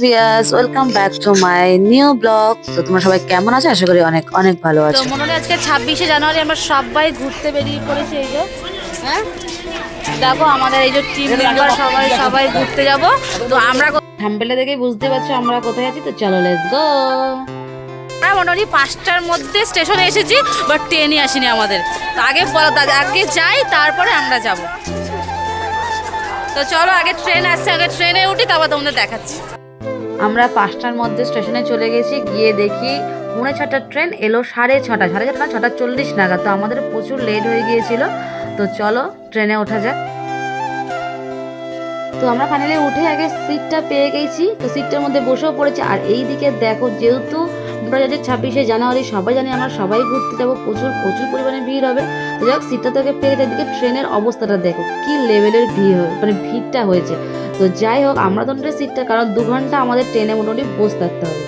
ভিয়াস welcome back to my new blog তো তোমরা সবাই কেমন আছো? আশা করি অনেক অনেক ভালো তো আছো। মনে হয় আজকে ছাব্বিশে জানুয়ারি আমরা সবাই ঘুরতে বেরিয়ে পড়েছি এই যে। হ্যাঁ? দেখো আমাদের এই যে টিম মেম্বার সবাই সবাই ঘুরতে যাব। তো আমরা থাম্বেলে দেখে বুঝতে পারছ আমরা কোথায় আছি। তো চলো লেটস গো আমরা মোটামুটি পাঁচটার মধ্যে স্টেশনে এসেছি বাট ট্রেনই আসেনি আমাদের। তো আগে আগে যাই তারপরে আমরা যাব। তো চলো আগে ট্রেন আসছে আগে ট্রেনে উঠি তারপর তোমাদের দেখাচ্ছি। আমরা পাঁচটার মধ্যে স্টেশনে চলে গেছি, গিয়ে দেখি পৌনে ছটার ট্রেন এলো সাড়ে ছটা সাড়ে ছটা ছটা চল্লিশ নাগাদ। তো আমাদের প্রচুর লেট হয়ে গিয়েছিল। তো চলো ট্রেনে ওঠা যাক। তো আমরা ফাইনালি উঠে আগে সিটটা পেয়ে গেছি। তো সিটটার মধ্যে বসেও পড়েছি। আর এই দিকে দেখো, যেহেতু আমরা যাচ্ছি ছাব্বিশে জানুয়ারি, সবাই জানি আমরা সবাই ঘুরতে যাব। প্রচুর প্রচুর পরিমাণে ভিড় হবে। তো যাই হোক সিটটা থেকে পেয়ে এদিকে ট্রেনের অবস্থাটা দেখো, কি লেভেলের ভিড় মানে ভিড়টা হয়েছে। তো যাই হোক, আমরা নিতে সিটটা কারণ দু ঘণ্টা আমাদের ট্রেনে মোটামুটি বসে থাকতে হবে।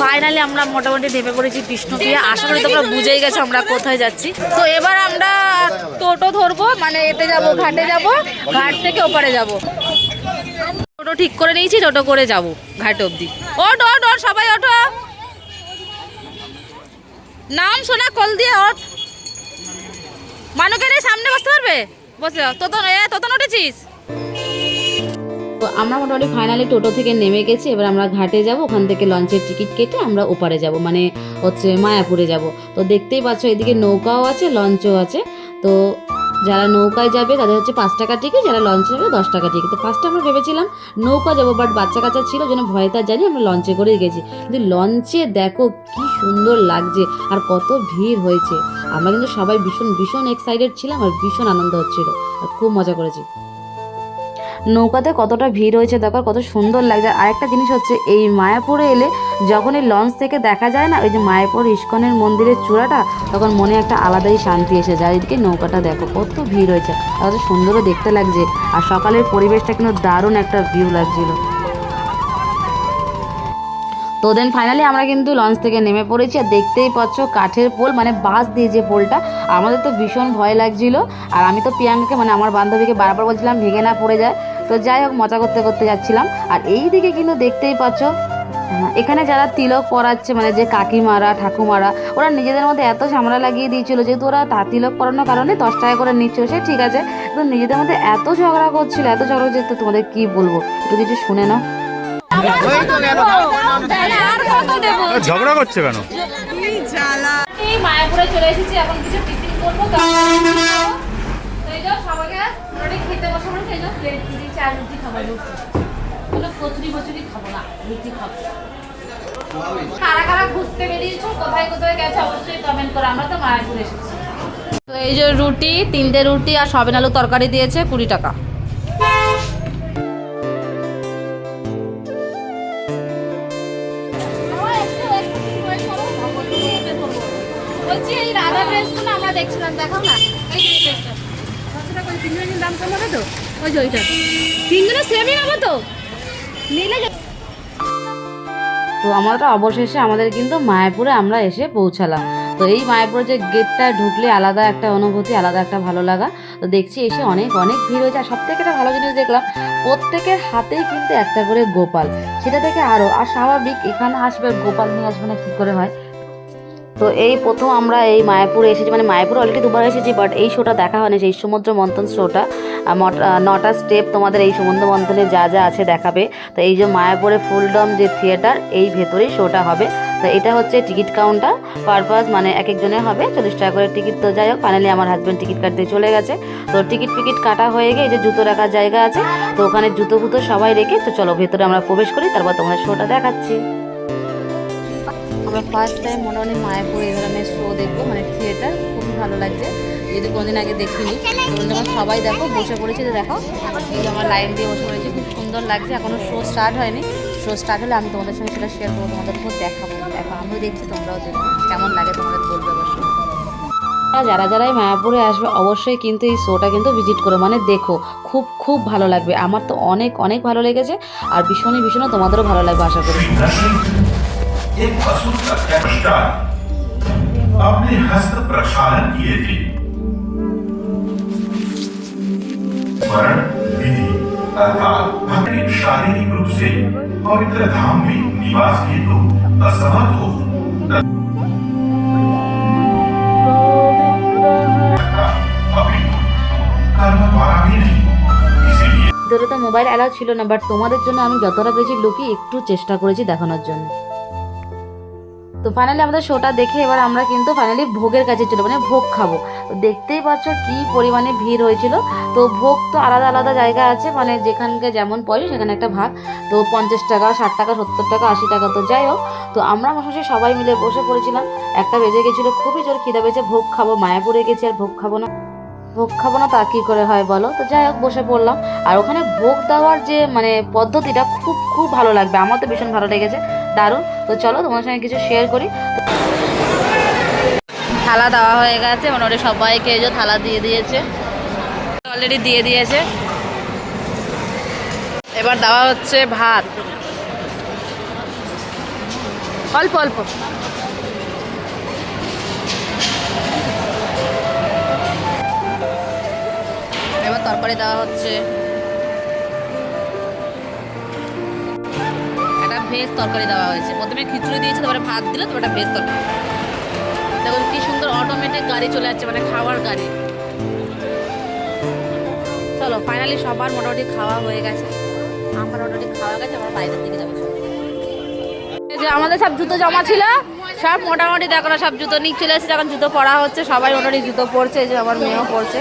ফাইনালি আমরা মোটামুটি নেমে পড়েছি বিষ্ণুপ্রিয়া। আশা করি তোমরা বুঝেই গেছো আমরা কোথায় যাচ্ছি। তো এবার আমরা টোটো ধরবো মানে এতে যাব, ঘাটে যাব, ঘাট থেকে ওপারে যাব। টোটো ঠিক করে নিয়েছি, টোটো করে যাব, ঘাট অবধি। ওট ওট ওট সবাই ওঠো। নাম শোনা, কল দিয়ে ওঠ। মানুকের সামনে বসতে পারবে? বসে উঠেছিস তো আমরা মোটামুটি ফাইনালি টোটো থেকে নেমে গেছি, এবার আমরা ঘাটে যাব, ওখান থেকে লঞ্চের টিকিট কেটে আমরা ওপারে যাব মানে হচ্ছে মায়াপুরে যাব। তো দেখতেই পাচ্ছ, এদিকে নৌকাও আছে লঞ্চও আছে। তো যারা নৌকায় যাবে, তাদের হচ্ছে পাঁচ টাকা টিকিট যারা লঞ্চে যাবে, দশ টাকা টিকিট তো ফার্স্টে আমরা ভেবেছিলাম নৌকা যাব বাট বাচ্চা কাচ্চা ছিল, যেন ভয়টা জানি, আমরা লঞ্চে করেই গেছি। কিন্তু লঞ্চে দেখো কি সুন্দর লাগছে, আর কত ভিড় হয়েছে। আমরা কিন্তু সবাই ভীষণ ভীষণ এক্সাইটেড ছিলাম আর ভীষণ আনন্দ হচ্ছিল আর খুব মজা করেছি। নৌকাতে কতটা ভিড় হয়েছে দেখো, কত সুন্দর লাগছে। আর আরেকটা জিনিস হচ্ছে, এই মায়াপুরে এলে যখন এই লঞ্চ থেকে দেখা যায় না, ওই যে মায়াপুর ইস্কনের মন্দিরের চূড়াটা, তখন মনে একটা আলাদাই শান্তি এসে যায়। এদিকে নৌকাটা দেখো, কত ভিড় হয়েছে। কত সুন্দরও দেখতে লাগছে। আর সকালের পরিবেশটা কিন্তু দারুণ একটা ভিউ লাগছিল। তো দেন ফাইনালি আমরা কিন্তু লঞ্চ থেকে নেমে পড়েছি আর দেখতেই পাচ্ছ কাঠের পোল মানে বাঁশ দিয়ে যে পোলটা আমাদের তো ভীষণ ভয় লাগছিল। আর আমি তো প্রিয়াঙ্কাকে মানে আমার বান্ধবীকে বারবার বলছিলাম ভেঙে না পড়ে যায়। তো যাই হোক মজা করতে করতে যাচ্ছিলাম। আর এই দিকে কিন্তু দেখতেই পাচ্ছ হ্যাঁ, এখানে যারা তিলক পরাচ্ছে মানে যে কাকিমারা ঠাকুমারা ওরা নিজেদের মধ্যে এত ঝামেলা লাগিয়ে দিয়েছিল যেহেতু ওরা তা তিলক পরানোর কারণে দশ টাকা করে নিচ্ছিল সে ঠিক আছে। কিন্তু নিজেদের মধ্যে এত ঝগড়া করছিল এত ঝগড়া তো তোমাদের কি বলব? একটু কিছু শুনে নাও। ঝগড়া করছে কেন? এই মায়াপুরে চলে এসেছি, এখন কিছু টিফিন করব এই যে রুটি, তিনটে রুটি আর সবেন আলু তরকারি দিয়েছে কুড়ি টাকা। বলছি এই রাধা ড্রেসগুলো আমরা দেখছিলাম দেখাও না। এই ড্রেসটা কতটা করে তিনজনের দাম কম হবে তো? ওই যে ওইটা। সেমই হবে তো? নিলে তো আমরা অবশেষে আমাদের কিন্তু মায়াপুরে আমরা এসে পৌঁছালাম। তো এই মায়াপুরে যে গেটটা ঢুকলে আলাদা একটা অনুভূতি আলাদা একটা ভালো লাগা। তো দেখছি এসে অনেক অনেক ভিড় হয়েছে। আর সব থেকে একটা ভালো জিনিস দেখলাম প্রত্যেকের হাতেই কিন্তু একটা করে গোপাল। সেটা থেকে আরও আর স্বাভাবিক এখানে আসবে গোপাল নিয়ে আসবে না কী করে হয়? তো এই প্রথম আমরা এই মায়াপুরে এসেছি। মানে মায়াপুর অলরেডি দুবার এসেছি বাট এই শোটা দেখা হয়নি। সেই সমুদ্র মন্থন শোটা নটা স্টেপ তোমাদের এই সমুদ্র মন্থনে যা যা আছে দেখাবে। তো এই যে মায়াপুরে ফুলডম যে থিয়েটার এই ভেতরেই শোটা হবে। তো এটা হচ্ছে টিকিট কাউন্টার পারপাস মানে এক একজনের হবে। চল্লিশ টাকা করে টিকিট তো যাই হোক ফাইনালি আমার হাজব্যান্ড টিকিট কাটতে চলে গেছে। তো টিকিট ফিকিট কাটা হয়ে গিয়ে এই যে জুতো রাখার জায়গা আছে, তো ওখানে জুতো ফুতো সবাই রেখে, তো চলো ভেতরে আমরা প্রবেশ করি, তারপর তোমাদের শোটা দেখাচ্ছি। ফার্স্ট টাইম মোটামুটি মায়াপুর এই ধরনের শো দেখব মানে থিয়েটার খুবই ভালো লাগছে। যদি কোনোদিন আগে দেখিনি যখন সবাই দেখো, বসে পড়েছে দেখো। এই যে আমার লাইন দিয়ে বসে পড়েছে, খুব সুন্দর লাগছে। এখনও শো স্টার্ট হয়নি। শো স্টার্ট হলে আমি তোমাদের সঙ্গে সেটা শেয়ার করব, তোমাদের খুব দেখাবো। দেখো, আমিও দেখছি, তোমরাও দেখো। কেমন লাগে তোমাদের বলবে অবশ্যই যারা যারাই মায়াপুরে আসবে, অবশ্যই কিন্তু এই শোটা কিন্তু ভিজিট করো মানে দেখো। খুব খুব ভালো লাগবে। আমার তো অনেক অনেক ভালো লেগেছে। আর ভীষণই ভীষণও তোমাদেরও ভালো লাগবে, আশা করি। एक असुर का पश्चात अपने हस्त प्रक्षालन किए थे स्मरण विधि अर्थात भक्ति शारीरिक रूप से पवित्र धाम में निवास हेतु असमर्थ हो अभी कर्म द्वारा भी नहीं इसीलिए ভিতরে তো মোবাইল অ্যালাউ ছিল না বাট তোমাদের জন্য আমি যতটা পেরেছি লুকিয়ে একটু চেষ্টা করেছি দেখানোর জন্য তো ফাইনালি আমাদের শোটা দেখে এবার আমরা কিন্তু ফাইনালি ভোগের কাছে ছিল মানে ভোগ খাব। তো দেখতেই পাচ্ছ কি পরিমাণে ভিড় হয়েছিল। তো ভোগ তো আলাদা আলাদা জায়গা আছে মানে যেখানকে যেমন পয়সা সেখানে একটা ভাগ। তো পঞ্চাশ টাকা, ষাট টাকা, সত্তর টাকা, আশি টাকা তো যাই হোক। তো আমরা মশাশি সবাই মিলে বসে পড়েছিলাম। একটা বেজে গেছিল, খুবই জোর খিদা পেয়েছে, ভোগ খাব, মায়াপুরে গেছি আর ভোগ খাব না। ভোগ খাব না তা কী করে হয় বলো? তো যাই হোক, বসে পড়লাম। আর ওখানে ভোগ দেওয়ার যে মানে পদ্ধতিটা খুব খুব ভালো লাগবে। আমার তো ভীষণ ভালো লেগেছে। দারুণ। তো চলো তোমার সঙ্গে কিছু শেয়ার করি। থালা দেওয়া হয়ে গেছে মোটামুটি সবাইকে এই যে থালা দিয়ে দিয়েছে। অলরেডি দিয়ে দিয়েছে। এবার দেওয়া হচ্ছে ভাত। অল্প অল্প। এবার তরকারি দেওয়া হচ্ছে। ভেজ তরকারি দেওয়া হয়েছে। প্রথমে খিচুড়ি দিয়েছে, তারপরে ভাত দিল, তারপরে ভেজ তরকারি। দেখুন কি সুন্দর অটোমেটিক গাড়ি চলে যাচ্ছে মানে খাওয়ার গাড়ি। চলো ফাইনালি সবার মোটামুটি খাওয়া হয়ে গেছে। আমার মোটামুটি খাওয়া গেছে, আমার বাইরের দিকে যাব যে আমাদের সব জুতো জমা ছিল, সব মোটামুটি দেখো না, সব জুতো নিক চলে এসেছে, এখন জুতো পরা হচ্ছে, সবাই মোটামুটি জুতো পরছে যে আমার মেয়েও পরছে।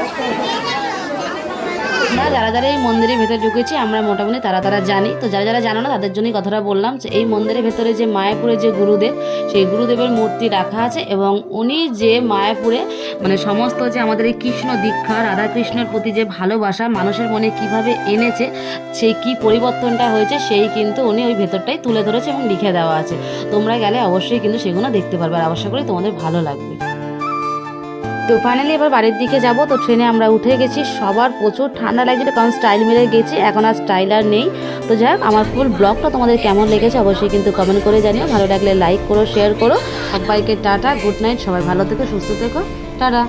আমরা যারা যারা এই মন্দিরের ভেতরে ঢুকেছি, আমরা মোটামুটি তারা তারা জানি। তো যারা যারা জানো না, তাদের জন্যই কথাটা বললাম যে এই মন্দিরের ভেতরে যে মায়াপুরে যে গুরুদেব, সেই গুরুদেবের মূর্তি রাখা আছে এবং উনি যে মায়াপুরে মানে সমস্ত যে আমাদের এই কৃষ্ণ দীক্ষা, রাধাকৃষ্ণের প্রতি যে ভালোবাসা, মানুষের মনে কীভাবে এনেছে, সেই কি পরিবর্তনটা হয়েছে, সেই কিন্তু উনি ওই ভেতরটাই তুলে ধরেছে এবং লিখে দেওয়া আছে। তোমরা গেলে অবশ্যই কিন্তু সেগুলো দেখতে পারবে, আর আশা করি তোমাদের ভালো লাগবে। তো ফাইনালি এবার বাড়ির দিকে যাব, তো ট্রেনে আমরা উঠে গেছি। সবার প্রচুর ঠান্ডা লাগছিল কারণ স্টাইল মেরে গেছি, এখন আর স্টাইল আর নেই। তো যাই হোক, আমার ফুল ব্লগটা তোমাদের কেমন লেগেছে অবশ্যই কিন্তু কমেন্ট করে জানিও। ভালো লাগলে লাইক করো শেয়ার করো। সবাইকে টাটা গুড নাইট সবাই ভালো থেকো, সুস্থ থেকো। টাটা।